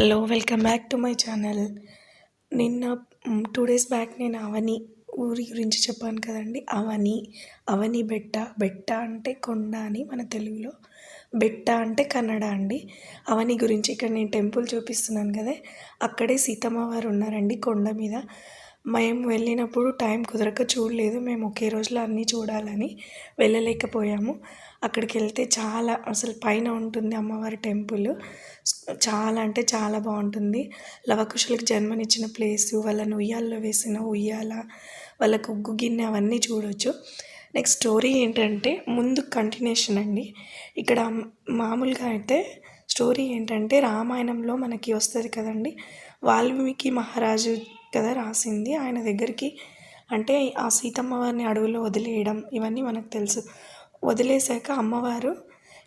Hello welcome back to my channel. నిన్న two days back నేను అవని ఊరి గురించి చెప్పాను కదండి. అవని అవని బెట్ట బెట్ట అంటే కొండ అని మన తెలుగులో. బెట్ట అంటే కన్నడ అండి. అవని గురించి ఇక్కడ నేను టెంపుల్ చూపిస్తున్నాను కదా. అక్కడే సీతమ్మ వారు ఉన్నారండి కొండ మీద. మేము వెళ్ళినప్పుడు టైం కుదరక చూడలేదు. మేము ఒకే రోజులో అన్నీ చూడాలని వెళ్ళలేకపోయాము. అక్కడికి వెళ్తే చాలా అసలు పైన ఉంటుంది అమ్మవారి టెంపుల్. చాలా అంటే చాలా బాగుంటుంది. లవకుశులకు జన్మనిచ్చిన ప్లేసు వాళ్ళని ఉయ్యాల్లో వేసిన ఉయ్యాల వాళ్ళకు కుగ్గు గిన్నె అవన్నీ చూడవచ్చు నెక్స్ట్ స్టోరీ ఏంటంటే ముందు కంటిన్యూషన్ అండి. ఇక్కడ మామూలుగా అయితే స్టోరీ ఏంటంటే రామాయణంలో మనకి వస్తుంది కదండి. వాల్మీకి మహారాజు కదా రాసింది. ఆయన దగ్గరికి అంటే ఆ సీతమ్మ వారిని అడవిలో వదిలేయడం ఇవన్నీ మనకు తెలుసు. వదిలేశాక అమ్మవారు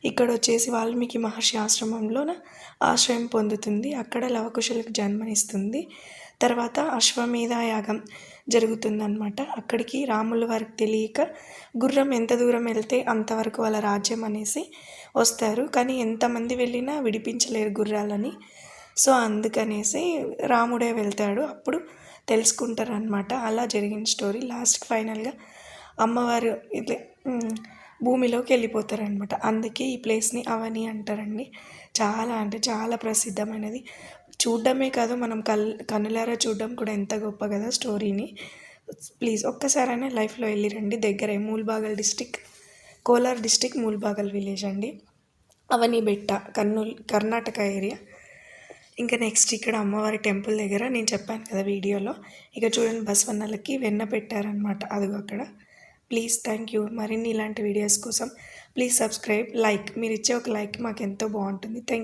ఇక్కడ వచ్చేసి వాల్మీకి మహర్షి ఆశ్రమంలోన ఆశ్రయం పొందుతుంది. అక్కడ లవకుశులకు జన్మనిస్తుంది. తర్వాత అశ్వమేధ యాగం జరుగుతుందన్నమాట. అక్కడికి రాముల వారికి తెలియక గుర్రం ఎంత దూరం వెళ్తే అంతవరకు వాళ్ళ రాజ్యం అనేసి వస్తారు. కానీ ఎంతమంది వెళ్ళినా విడిపించలేరు గుర్రాలని. సో అందుకనేసి రాముడే వెళ్తాడు. అప్పుడు తెలుసుకుంటారు అనమాట అలా జరిగిన స్టోరీ. లాస్ట్ ఫైనల్గా అమ్మవారు ఇట్లా భూమిలోకి వెళ్ళిపోతారనమాట అందుకే ఈ ప్లేస్ని అవని అంటారండి. చాలా అంటే చాలా ప్రసిద్ధమైనది. చూడడమే కాదు మనం కల్ కన్నులారా చూడడం కూడా ఎంత గొప్ప కదా స్టోరీని. ప్లీజ్ ఒక్కసారైనా లైఫ్లో వెళ్ళిరండి. దగ్గరే Mulbagal district Kolar district Mulbagal village అండి. అవని బెట్ట కర్నూలు కర్ణాటక ఏరియా. ఇంకా నెక్స్ట్ ఇక్కడ అమ్మవారి టెంపుల్ దగ్గర నేను చెప్పాను కదా వీడియోలో. ఇక చూడండి బస్వన్నలకి వెన్న పెట్టారనమాట అదిగో అక్కడ. ప్లీజ్ థ్యాంక్ యూ మరిన్ని ఇలాంటి వీడియోస్ కోసం ప్లీజ్ సబ్స్క్రైబ్ లైక్ మీరు ఇచ్చే ఒక లైక్ మాకు ఎంతో బాగుంటుంది థ్యాంక్